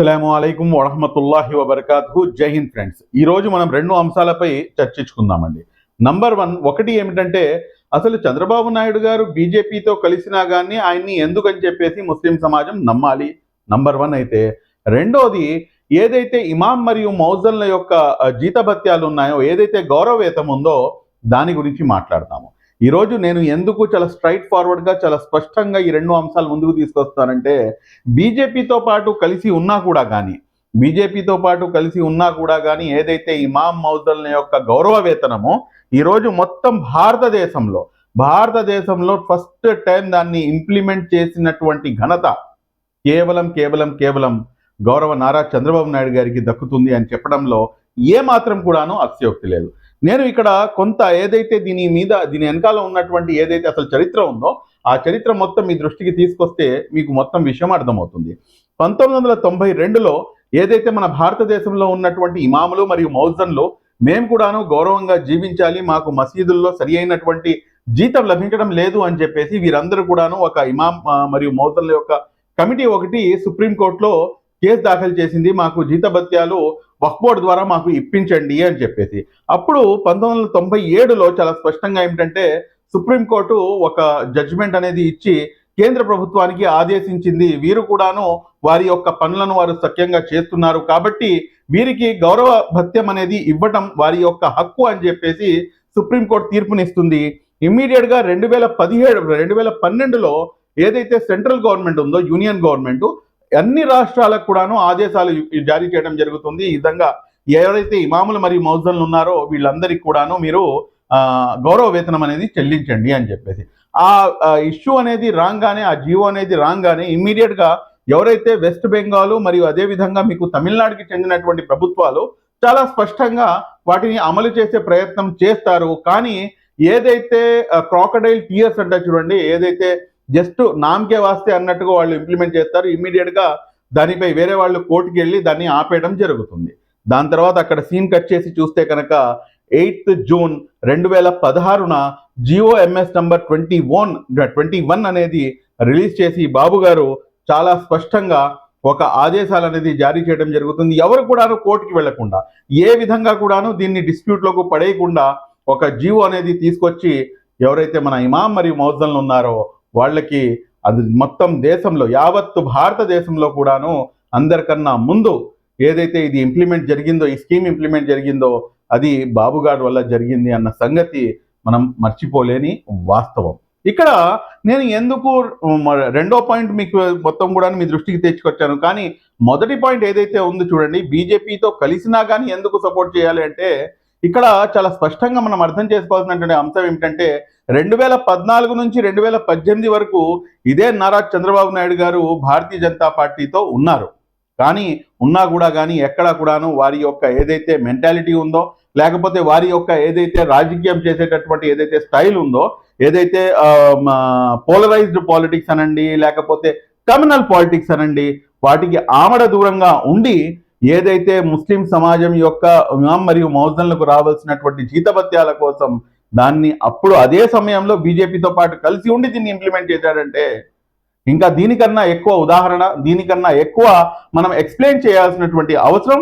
అస్సలం అయికం వరహమతుల్లాహి వబర్కాతు జై హింద్ ఫ్రెండ్స్. ఈ రోజు మనం రెండు అంశాలపై చర్చించుకుందామండి. నంబర్ వన్ ఒకటి ఏమిటంటే అసలు చంద్రబాబు నాయుడు గారు బీజేపీతో కలిసినా కానీ ఆయన్ని ఎందుకని చెప్పేసి ముస్లిం సమాజం నమ్మాలి? నంబర్ వన్ అయితే. రెండోది ఏదైతే ఇమాం మరియు మౌజన్ల యొక్క జీతభత్యాలు ఉన్నాయో ఏదైతే గౌరవవేతం ఉందో దాని గురించి మాట్లాడతాము. ఈరోజు నేను ఎందుకు చాలా స్ట్రైట్ ఫార్వర్డ్గా చాలా స్పష్టంగా ఈ రెండు అంశాలు ముందుకు తీసుకొస్తానంటే బీజేపీతో పాటు కలిసి ఉన్నా కూడా కానీ బీజేపీతో పాటు కలిసి ఉన్నా కూడా కానీ ఏదైతే ఇమాం మౌజల్న యొక్క గౌరవ వేతనమో ఈరోజు మొత్తం భారతదేశంలో భారతదేశంలో ఫస్ట్ టైం దాన్ని ఇంప్లిమెంట్ చేసినటువంటి ఘనత కేవలం కేవలం కేవలం గౌరవ నారా చంద్రబాబు నాయుడు గారికి దక్కుతుంది అని చెప్పడంలో ఏ మాత్రం కూడాను అత్యోక్తి లేదు. నేను ఇక్కడ కొంత ఏదైతే దీని మీద దీని వెనకాల ఉన్నటువంటి ఏదైతే అసలు చరిత్ర ఉందో ఆ చరిత్ర మొత్తం మీ దృష్టికి తీసుకొస్తే మీకు మొత్తం విషయం అర్థమవుతుంది. పంతొమ్మిది వందల తొంభై రెండులో ఏదైతే మన భారతదేశంలో ఉన్నటువంటి ఇమాములు మరియు మౌజన్లు మేము కూడాను గౌరవంగా జీవించాలి మాకు మసీదుల్లో సరి అయినటువంటి జీతం లభించడం లేదు అని చెప్పేసి వీరందరూ కూడాను ఒక ఇమాం మరియు మౌజన్ల యొక్క కమిటీ ఒకటి సుప్రీంకోర్టులో కేసు దాఖలు చేసింది. మాకు జీతభత్యాలు వక్ఫ్ బోర్డు ద్వారా మాకు ఇప్పించండి అని చెప్పేసి. అప్పుడు పంతొమ్మిది వందల తొంభై ఏడులో చాలా స్పష్టంగా ఏమిటంటే సుప్రీంకోర్టు ఒక జడ్జిమెంట్ అనేది ఇచ్చి కేంద్ర ప్రభుత్వానికి ఆదేశించింది. వీరు కూడాను వారి యొక్క పనులను వారు సఖ్యంగా చేస్తున్నారు. కాబట్టి వీరికి గౌరవ భత్యం అనేది ఇవ్వటం వారి యొక్క హక్కు అని చెప్పేసి సుప్రీంకోర్టు తీర్పునిస్తుంది. ఇమ్మీడియట్గా రెండు వేల పదిహేడు రెండు వేల పన్నెండులో ఏదైతే సెంట్రల్ గవర్నమెంట్ ఉందో యూనియన్ గవర్నమెంట్ అన్ని రాష్ట్రాలకు కూడాను ఆదేశాలు జారీ చేయడం జరుగుతుంది. ఈ విధంగా ఎవరైతే ఇమాములు మరియు మౌజన్లు ఉన్నారో వీళ్ళందరికీ కూడాను మీరు గౌరవ వేతనం అనేది చెల్లించండి అని చెప్పేసి. ఆ ఇష్యూ అనేది రాగానే ఆ జీవో అనేది రాగానే ఇమ్మీడియట్గా ఎవరైతే వెస్ట్ బెంగాల్ మరియు అదే విధంగా మీకు తమిళనాడుకి చెందినటువంటి ప్రభుత్వాలు చాలా స్పష్టంగా వాటిని అమలు చేసే ప్రయత్నం చేస్తారు. కానీ ఏదైతే క్రాకడైల్ టీయర్స్ అంటే చూడండి ఏదైతే జస్ట్ నామకే వాస్తే అన్నట్టుగా వాళ్ళు ఇంప్లిమెంట్ చేస్తారు. ఇమీడియట్గా దానిపై వేరే వాళ్ళు కోర్టుకి వెళ్ళి దాన్ని ఆపేయడం జరుగుతుంది. దాని తర్వాత అక్కడ సీన్ కట్ చేసి చూస్తే కనుక ఎయిత్ జూన్ రెండు వేల పదహారున Jio MS number twenty one twenty one అనేది రిలీజ్ చేసి బాబు గారు చాలా స్పష్టంగా ఒక ఆదేశాలు అనేది జారీ చేయడం జరుగుతుంది. ఎవరు కూడాను కోర్టుకి వెళ్ళకుండా ఏ విధంగా కూడాను దీన్ని డిస్ప్యూట్లోకి పడేయకుండా ఒక జీవో అనేది తీసుకొచ్చి ఎవరైతే మన ఇమాం మరియు మౌజన్లు ఉన్నారో వాళ్ళకి అది మొత్తం దేశంలో యావత్తు భారతదేశంలో కూడాను అందరికన్నా ముందు ఏదైతే ఇది ఇంప్లిమెంట్ జరిగిందో ఈ స్కీమ్ ఇంప్లిమెంట్ జరిగిందో అది బాబుగారు వల్ల జరిగింది అన్న సంగతి మనం మర్చిపోలేని వాస్తవం. ఇక్కడ నేను ఎందుకు మ- రెండో పాయింట్ మీకు మొత్తం కూడా మీ దృష్టికి తెచ్చుకొచ్చాను. కానీ మొదటి పాయింట్ ఏదైతే ఉందో చూడండి బీజేపీతో కలిసినా కానీ ఎందుకు సపోర్ట్ చేయాలి అంటే ఇక్కడ చాలా స్పష్టంగా మనం అర్థం చేసుకోవాల్సినటువంటి అంశం ఏమిటంటే రెండు వేల పద్నాలుగు నుంచి రెండు వేల పద్దెనిమిది వరకు ఇదే నారా చంద్రబాబు నాయుడు గారు భారతీయ జనతా పార్టీతో ఉన్నారు. కానీ ఉన్నా కూడా కానీ ఎక్కడా కూడాను వారి యొక్క ఏదైతే మెంటాలిటీ ఉందో లేకపోతే వారి యొక్క ఏదైతే రాజకీయం చేసేటటువంటి ఏదైతే స్టైల్ ఉందో ఏదైతే పోలరైజ్డ్ పాలిటిక్స్ అనండి లేకపోతే కమ్యూనల్ పాలిటిక్స్ అనండి వాటికి ఆమడ దూరంగా ఉండి ఏదైతే ముస్లిం సమాజం యొక్క ఇమాం మరియు మౌజన్లకు రావాల్సినటువంటి జీతభత్యాల కోసం దాన్ని అప్పుడు అదే సమయంలో బీజేపీతో పాటు కలిసి ఉండి దీన్ని ఇంప్లిమెంట్ చేశాడంటే ఇంకా దీనికన్నా ఎక్కువ ఉదాహరణ దీనికన్నా ఎక్కువ మనం ఎక్స్ప్లెయిన్ చేయాల్సినటువంటి అవసరం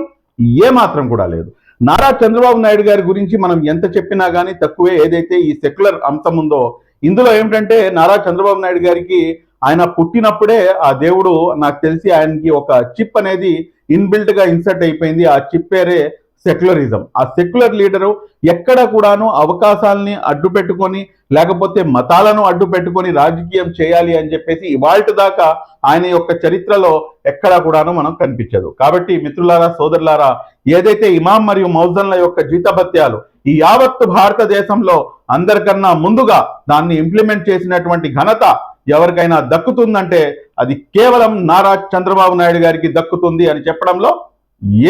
ఏ మాత్రం కూడా లేదు. నారా చంద్రబాబు నాయుడు గారి గురించి మనం ఎంత చెప్పినా కానీ తక్కువే ఏదైతే ఈ సెక్యులర్ అంశం ఉందో ఇందులో ఏమిటంటే నారా చంద్రబాబు నాయుడు గారికి ఆయన పుట్టినప్పుడే ఆ దేవుడు నాకు తెలిసి ఆయనకి ఒక చిప్ అనేది ఇన్బిల్ట్గా ఇన్సర్ట్ అయిపోయింది. ఆ చిప్ పేరే సెక్యులరిజం. ఆ సెక్యులర్ లీడరు ఎక్కడ కూడాను అవకాశాలని అడ్డు పెట్టుకొని లేకపోతే మతాలను అడ్డు పెట్టుకొని రాజకీయం చేయాలి అని చెప్పేసి ఇవాళ దాకా ఆయన యొక్క చరిత్రలో ఎక్కడా కూడాను మనం కనిపించదు. కాబట్టి మిత్రులారా సోదరులారా ఏదైతే ఇమాం మరియు మౌజన్ల యొక్క జీతభత్యాలు ఈ యావత్తు భారతదేశంలో అందరికన్నా ముందుగా దాన్ని ఇంప్లిమెంట్ చేసినటువంటి ఘనత ఎవరికైనా దక్కుతుందంటే అది కేవలం నారా చంద్రబాబు నాయుడు గారికి దక్కుతుంది అని చెప్పడంలో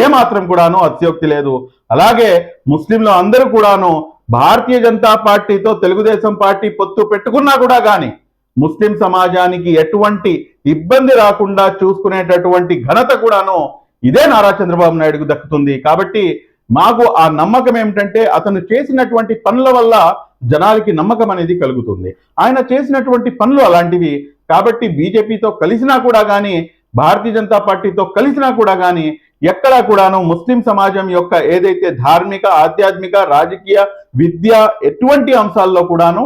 ఏ మాత్రం కూడాను అత్యోక్తి లేదు. అలాగే ముస్లింలు అందరూ కూడాను భారతీయ జనతా పార్టీతో తెలుగుదేశం పార్టీ పొత్తు పెట్టుకున్నా కూడా కానీ ముస్లిం సమాజానికి ఎటువంటి ఇబ్బంది రాకుండా చూసుకునేటటువంటి ఘనత కూడాను ఇదే నారా చంద్రబాబు నాయుడుకు దక్కుతుంది. కాబట్టి మాకు ఆ నమ్మకం ఏమిటంటే అతను చేసినటువంటి పనుల వల్ల జనాలకి నమ్మకం అనేది కలుగుతుంది. ఆయన చేసినటువంటి పనులు అలాంటివి కాబట్టి బీజేపీతో కలిసినా కూడా కానీ భారతీయ జనతా పార్టీతో కలిసినా కూడా కానీ ఎక్కడా కూడాను ముస్లిం సమాజం యొక్క ఏదైతే ధార్మిక ఆధ్యాత్మిక రాజకీయ విద్య ఎటువంటి అంశాల్లో కూడాను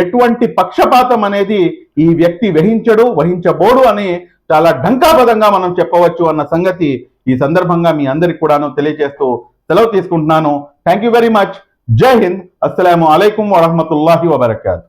ఎటువంటి పక్షపాతం అనేది ఈ వ్యక్తి వహించడు వహించబోడు అని చాలా ఢంకాపదంగా మనం చెప్పవచ్చు అన్న సంగతి ఈ సందర్భంగా మీ అందరికి కూడాను తెలియజేస్తూ సెలవు తీసుకుంటున్నాను. థ్యాంక్ యూ వెరీ మచ్ జై హింద్ అస్సలం అయికం వరహమతుల్లాహి వబర్కాతు